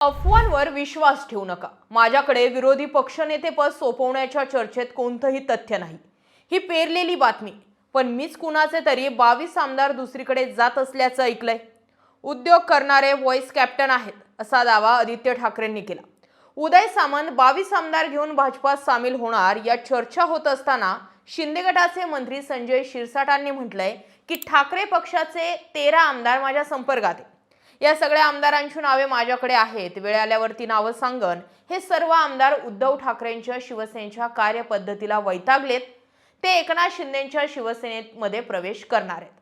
अफवांवर विश्वास ठेवू नका. माझ्याकडे विरोधी पक्षनेतेपद सोपवण्याच्या चर्चेत कोणतंही तथ्य नाही. ही पेरलेली बातमी. पण मीच कुणाचे तरी बावीस आमदार दुसरीकडे जात असल्याचं ऐकलंय. उद्योग करणारे व्हॉइस कॅप्टन आहेत असा दावा आदित्य ठाकरेंनी केला. उदय सामंत बावीस आमदार घेऊन भाजपात सामील होणार या चर्चा होत असताना शिंदे गटाचे मंत्री संजय शिरसाटांनी म्हटलंय की ठाकरे पक्षाचे तेरा आमदार माझ्या संपर्कात आहे या सगळ्या आमदारांची नावे माझ्याकडे आहेत. वेळ आल्यावर ती नावं सांगन. हे सर्व आमदार उद्धव ठाकरेंच्या शिवसेनेच्या कार्यपद्धतीला वैतागलेत. ते एकनाथ शिंदेच्या शिवसेनेमध्ये प्रवेश करणार आहेत.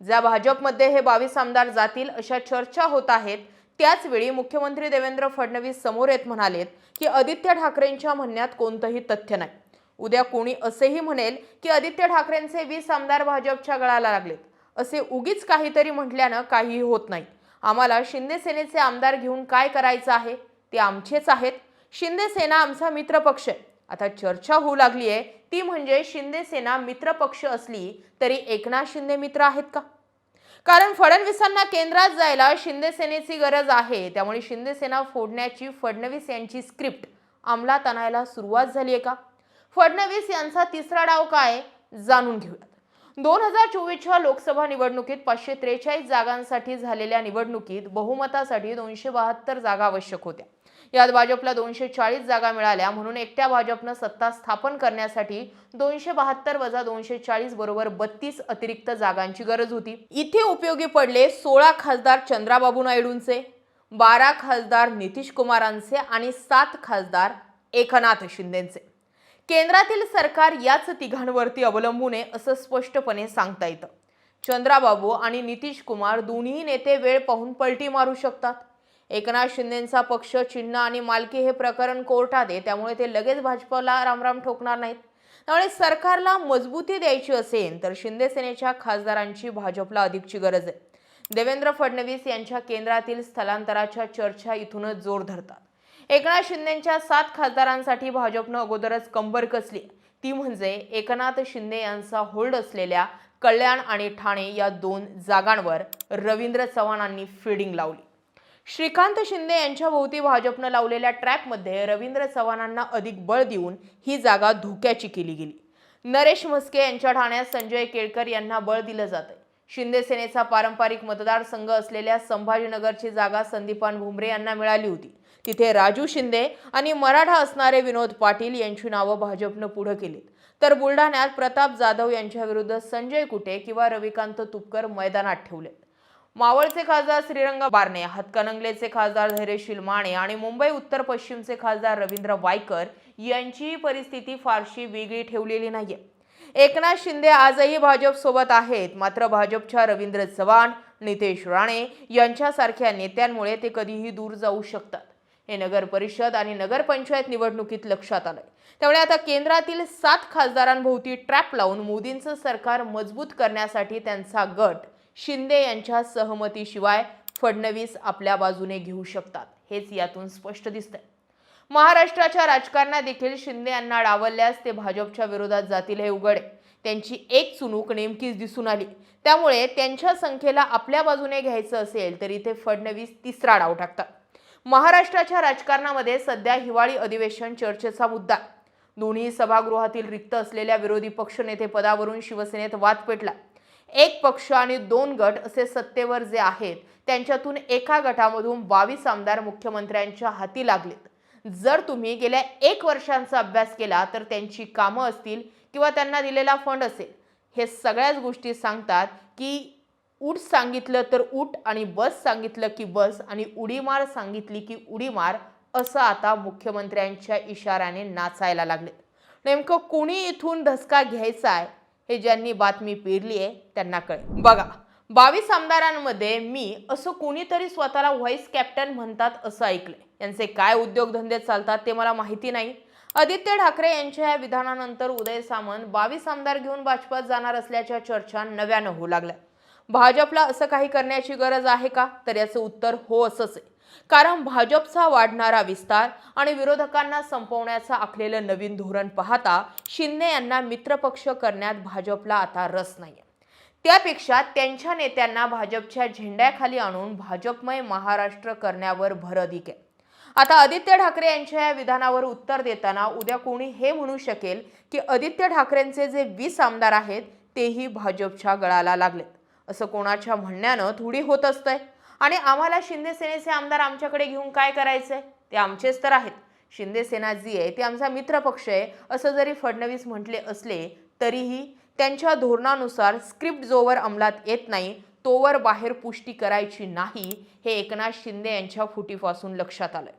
ज्या भाजपमध्ये हे बावीस आमदार जातील अशा चर्चा होत आहेत. त्याच वेळी मुख्यमंत्री देवेंद्र फडणवीस समोर येत म्हणालेत की आदित्य ठाकरेंच्या म्हणण्यात कोणतंही तथ्य नाही. उद्या कोणी असेही म्हणेल की आदित्य ठाकरेंचे वीस आमदार भाजपच्या गळाला लागलेत. असे उगीच काहीतरी म्हटल्यानं काहीही होत नाही. आम्हाला शिंदे सेनेचे आमदार घेऊन काय करायचं आहे? ते आमचेच आहेत. शिंदे सेना आमचा मित्रपक्ष आहे. आता चर्चा होऊ लागली आहे. ती म्हणजे शिंदे सेना असली तरी एकनाथ शिंदे मित्र आहेत का? कारण फडणवीसांना केंद्रात जायला शिंदे सेनेची गरज आहे. त्यामुळे शिंदे सेना फोडण्याची फडणवीस यांची स्क्रिप्ट अंमलात आणायला सुरुवात झाली आहे का? फडणवीस यांचा तिसरा डाव काय? जाणून घेऊया. दोन हजार चोवीसच्या लोकसभा निवडणुकीत पाचशे त्रेचाळीस जागांसाठी झालेल्या निवडणुकीत बहुमतासाठी दोनशे बहात्तर जागा आवश्यक होत्या. यात भाजपला दोनशे चाळीस जागा मिळाल्या म्हणून एकट्या भाजपनं सत्ता स्थापन करण्यासाठी दोनशे बहात्तर वजा दोनशे चाळीस बरोबर बत्तीस अतिरिक्त जागांची गरज होती. इथे उपयोगी पडले सोळा खासदार चंद्राबाबू नायडूंचे बारा खासदार नितीश कुमारांचे आणि सात खासदार एकनाथ शिंदेचे. केंद्रातील सरकार याच तिघांवरती अवलंबून आहे असं स्पष्टपणे सांगता येतं. चंद्राबाबू आणि नितीश कुमार दोन्ही नेते वेळ पाहून पलटी मारू शकतात. एकनाथ शिंदेचा पक्ष चिन्ह आणि मालकी हे प्रकरण कोर्टात आहे त्यामुळे ते लगेच भाजपला रामराम ठोकणार नाहीत. त्यामुळे सरकारला मजबूती द्यायची असेल तर शिंदे सेनेच्या खासदारांची भाजपला अधिकची गरज आहे. देवेंद्र फडणवीस यांच्या केंद्रातील स्थलांतराच्या चर्चा इथूनच जोर धरतात. एकनाथ शिंदेच्या सात खासदारांसाठी भाजपनं अगोदरच कंबर कसली. ती म्हणजे एकनाथ शिंदे यांचा होल्ड असलेल्या कल्याण आणि ठाणे या दोन जागांवर रवींद्र चव्हाणांनी फिडिंग लावली. श्रीकांत शिंदे यांच्या भोवती भाजपनं लावलेल्या ट्रॅपमध्ये रवींद्र चव्हाणांना अधिक बळ देऊन ही जागा धोक्याची केली गेली. नरेश म्हस्के यांच्या ठाण्यात संजय केळकर यांना बळ दिलं जातंय. शिंदे सेनेचा पारंपरिक मतदारसंघ असलेल्या संभाजीनगरची जागा संदीपान भुमरे यांना मिळाली होती. तिथे राजू शिंदे आणि मराठा असणारे विनोद पाटील यांची नावं भाजपनं पुढं केलीत. तर बुलढाण्यात प्रताप जाधव यांच्या विरुद्ध संजय कुटे किंवा रविकांत तुपकर मैदानात ठेवलेत. मावळचे खासदार श्रीरंग बारणे हातकणंगलेचे खासदार धैर्यशील माने आणि मुंबई उत्तर पश्चिमचे खासदार रवींद्र वायकर यांचीही परिस्थिती फारशी वेगळी ठेवलेली नाहीये. एकनाथ शिंदे आजही भाजपसोबत आहेत मात्र भाजपच्या रवींद्र चव्हाण नितेश राणे यांच्यासारख्या नेत्यांमुळे ते कधीही दूर जाऊ शकतात. हे नगर परिषद आणि नगरपंचायत निवडणुकीत लक्षात आलंय. त्यामुळे आता केंद्रातील सात खासदारांभोवती ट्रॅप लावून मोदींचं सरकार मजबूत करण्यासाठी त्यांचा गट शिंदे यांच्या सहमतीशिवाय फडणवीस आपल्या बाजूने घेऊ शकतात. हेच यातून स्पष्ट दिसतंय. महाराष्ट्राच्या राजकारणात देखील शिंदे यांना डावलल्यास ते भाजपच्या विरोधात जातील हे उघड. त्यांची एक चुणूक नेमकीच दिसून आली. त्यामुळे त्यांच्या संख्येला आपल्या बाजूने घ्यायचं असेल तर इथे फडणवीस तिसरा डाव टाकतात. महाराष्ट्राच्या राजकारणामध्ये सध्या हिवाळी अधिवेशन चर्चेचा मुद्दा. दोन्ही सभागृहातील रिक्त असलेल्या विरोधी पक्षनेते पदावरून शिवसेनेत वाद पेटला. एक पक्ष आणि दोन गट असे सत्तेवर जे आहेत त्यांच्यातून एका गटामधून बावीस आमदार मुख्यमंत्र्यांच्या हाती लागलेत. जर तुम्ही गेल्या एक वर्षांचा अभ्यास केला तर त्यांची कामं असतील किंवा त्यांना दिलेला फंड असेल. हे सगळ्याच गोष्टी सांगतात की उठ सांगितलं तर उठ आणि बस सांगितलं की बस आणि उडी मार सांगितली की उडी मार असं आता मुख्यमंत्र्यांच्या इशाऱ्याने नाचायला लागले नेमकं कोणी इथून धसका घ्यायचा आहे हे ज्यांनी बातमी पेरली आहे त्यांना कळेल. बघा बावीस आमदारांमध्ये मी असं कोणीतरी स्वतःला व्हाईस कॅप्टन म्हणतात असं ऐकलंय. यांचे काय उद्योगधंदे चालतात ते मला माहिती नाही. आदित्य ठाकरे यांच्या या विधानानंतर उदय सामंत बावीस आमदार घेऊन भाजपात जाणार असल्याच्या चर्चा नव्यानं होऊ लागल्या. भाजपला असं काही करण्याची गरज आहे का? तर याचं उत्तर हो असंच आहे. कारण भाजपचा वाढणारा विस्तार आणि विरोधकांना संपवण्याचं आखलेलं नवीन धोरण पाहता शिंदे यांना मित्रपक्ष करण्यात भाजपला आता रस नाही त्यापेक्षा त्यांच्या नेत्यांना भाजपच्या झेंड्याखाली आणून भाजपमय महाराष्ट्र करण्यावर भर अधिक आहे. आता आदित्य ठाकरे यांच्या या विधानावर उत्तर देताना उद्या कोणी हे म्हणू शकेल की आदित्य ठाकरेंचे जे वीस आमदार आहेत तेही भाजपच्या गळाला लागलेत. असं कोणाच्या म्हणण्यानं थोडी होत असतंय. आणि आम्हाला शिंदे सेनेचे आमदार आमच्याकडे घेऊन काय करायचंय? ते आमचेच तर आहेत. शिंदे सेना जी आहे ती आमचा मित्र पक्ष आहे. असं जरी फडणवीस म्हटले असले तरीही त्यांच्या धोरणानुसार स्क्रिप्ट जोवर अंमलात येत नाही तोवर बाहेर पुष्टी करायची नाही हे एकनाथ शिंदे यांच्या फुटीपासून लक्षात आलंय.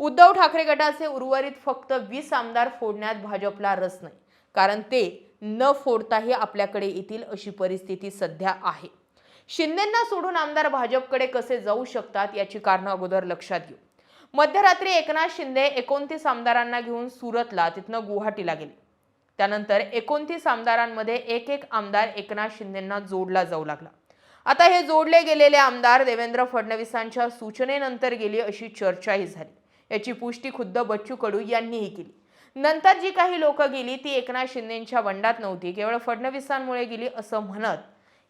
उद्धव ठाकरे गटाचे उर्वरित फक्त वीस आमदार फोडण्यात भाजपला रस नाही. कारण ते न फोडताही आपल्याकडे येतील अशी परिस्थिती सध्या आहे. शिंदेंना सोडून आमदार भाजपकडे कसे जाऊ शकतात याची कारणं अगोदर लक्षात घेऊ. मध्यरात्री एकनाथ शिंदे एकोणतीस आमदारांना घेऊन सुरतला तिथनं गुवाहाटीला गेले. त्यानंतर एकोणतीस आमदारांमध्ये एक एक आमदार एकनाथ शिंदेंना जोडला जाऊ लागला. आता हे जोडले गेलेले आमदार देवेंद्र फडणवीसांच्या सूचनेनंतर गेली अशी चर्चाही झाली. याची पुष्टी खुद्द बच्चू कडू यांनीही केली. नंतर जी काही लोक गेली ती एकनाथ शिंदेंच्या बंडात नव्हती. केवळ फडणवीसांमुळे गेली असं म्हणत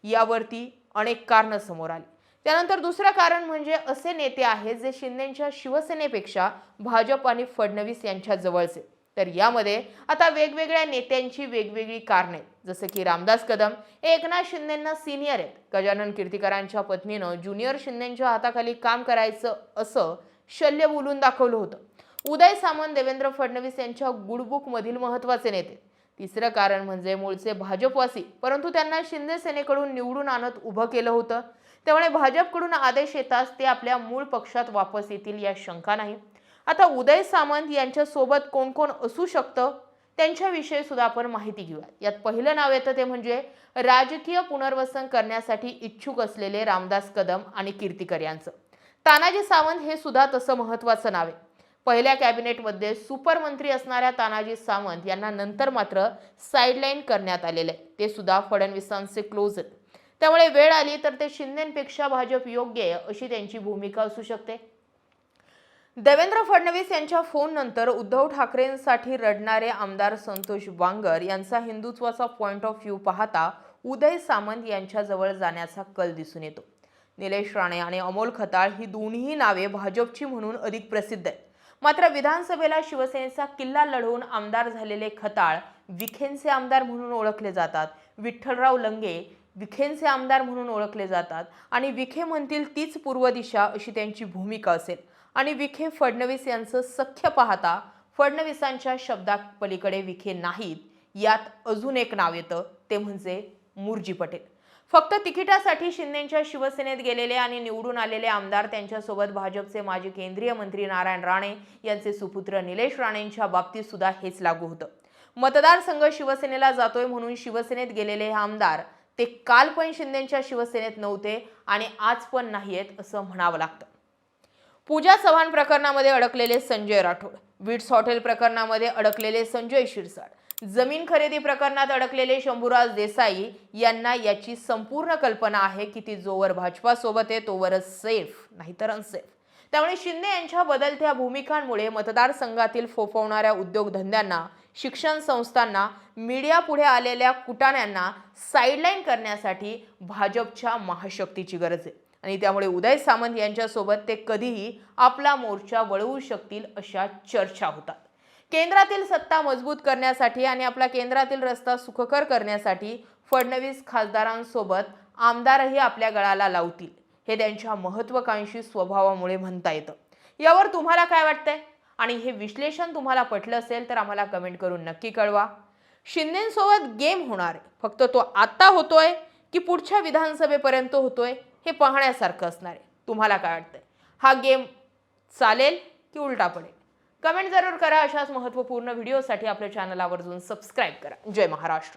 यावरती अनेक कारणं समोर आली. त्यानंतर दुसरं कारण म्हणजे असे नेते आहेत जे शिंदेच्या शिवसेनेपेक्षा भाजप आणि फडणवीस यांच्या जवळचे. तर यामध्ये आता वेगवेगळ्या नेत्यांची वेगवेगळी कारणे. आहेत जसं की रामदास कदम हे एकनाथ शिंदेंना सिनियर आहेत. गजानन कीर्तिकरांच्या पत्नीनं ज्युनियर शिंदेच्या हाताखाली काम करायचं असं शल्य बोलून दाखवलं होतं. उदय सामंत देवेंद्र फडणवीस यांच्या गुडबुकमधील महत्त्वाचे नेते. तिसरं कारण म्हणजे मूळचे भाजपवासी. परंतु त्यांना शिंदे सेनेकडून निवडून आणत उभं केलं होतं. त्यामुळे भाजपकडून आदेश येताच ते आपल्या मूळ पक्षात वापस येतील या शंका नाही. आता उदय सामंत यांच्यासोबत कोण कोण असू शकतं? त्यांच्याविषयी सुद्धा आपण माहिती घेऊया. यात पहिलं नाव येतं ते म्हणजे राजकीय पुनर्वसन करण्यासाठी इच्छुक असलेले रामदास कदम आणि कीर्तिकर यांचं. तानाजी सावंत हे सुद्धा तसं महत्वाचं नाव आहे. पहिल्या कॅबिनेटमध्ये सुपरमंत्री असणाऱ्या तानाजी सावंत यांना नंतर मात्र साईडलाईन करण्यात आलेलं आहे. ते सुद्धा फडणवीसांचे क्लोज आहेत. त्यामुळे वेळ आली तर ते शिंदेपेक्षा भाजप योग्य आहे अशी त्यांची भूमिका असू शकते. देवेंद्र फडणवीस यांच्या फोननंतर उद्धव ठाकरेंसाठी रडणारे आमदार संतोष बांगर यांचा हिंदुत्वाचा पॉईंट ऑफ व्ह्यू पाहता उदय सामंत यांच्याजवळ जाण्याचा कल दिसून येतो. निलेश राणे आणि अमोल खताळ ही दोन्ही नावे भाजपची म्हणून अधिक प्रसिद्ध आहेत. मात्र विधानसभेला शिवसेनेचा किल्ला लढवून आमदार झालेले खताळ विखेंचे आमदार म्हणून ओळखले जातात. विठ्ठलराव लंगे विखेंचे आमदार म्हणून ओळखले जातात आणि विखे म्हणतील तीच पूर्व दिशा अशी त्यांची भूमिका असेल. आणि विखे फडणवीस यांचं सख्य पाहता फडणवीसांच्या शब्दापलीकडे विखे नाहीत यात अजून एक नाव येतं ते म्हणजे मुरजी पटेल. फक्त तिकिटासाठी शिंदेच्या शिवसेनेत गेलेले आणि निवडून आलेले आमदार त्यांच्यासोबत भाजपचे माजी केंद्रीय मंत्री नारायण राणे यांचे सुपुत्र निलेश राणेंच्या बाबतीत सुद्धा हेच लागू होतं. मतदारसंघ शिवसेनेला जातोय म्हणून शिवसेनेत गेलेले हे आमदार ते काल पण शिंदेच्या शिवसेनेत नव्हते आणि आज पण नाहीयेत असं म्हणावं लागतं. पूजा चव्हाण प्रकरणामध्ये अडकलेले संजय राठोड विट्स हॉटेल प्रकरणामध्ये अडकलेले संजय शिरसाट जमीन खरेदी प्रकरणात अडकलेले शंभूराज देसाई यांना याची संपूर्ण कल्पना आहे की ती जोवर भाजपासोबत आहे तोवरच सेफ नाहीतर अनसेफ त्यामुळे शिंदे यांच्या बदलत्या भूमिकांमुळे मतदारसंघातील फोफवणाऱ्या उद्योगधंद्यांना शिक्षण संस्थांना मीडिया पुढे आलेल्या कुटाण्यांना साईडलाईन करण्यासाठी भाजपच्या महाशक्तीची गरज आहे. आणि त्यामुळे उदय सामंत यांच्यासोबत ते कधीही आपला मोर्चा वळवू शकतील अशा चर्चा होतात. केंद्रातील सत्ता मजबूत करण्यासाठी आणि आपला केंद्रातील रस्ता सुखकर करण्यासाठी फडणवीस खासदारांसोबत आमदारही आपल्या गळाला लावतील. हे त्यांच्या महत्वाकांक्षी स्वभावामुळे म्हणता येतं. यावर तुम्हाला काय वाटतंय? आणि हे विश्लेषण तुम्हाला पटलं असेल तर आम्हाला कमेंट करून नक्की कळवा. शिंदेसोबत गेम होणार आहे. फक्त तो आत्ता होतोय की पुढच्या विधानसभेपर्यंत होतोय हे पाहण्यासारखं असणार आहे. तुम्हाला काय वाटतंय? हा गेम चालेल की उलटा पडेल? कमेंट जरूर करा अशाच महत्त्वपूर्ण व्हिडिओसाठी आपल्या चॅनल आवर्जून सबस्क्राईब करा. जय महाराष्ट्र.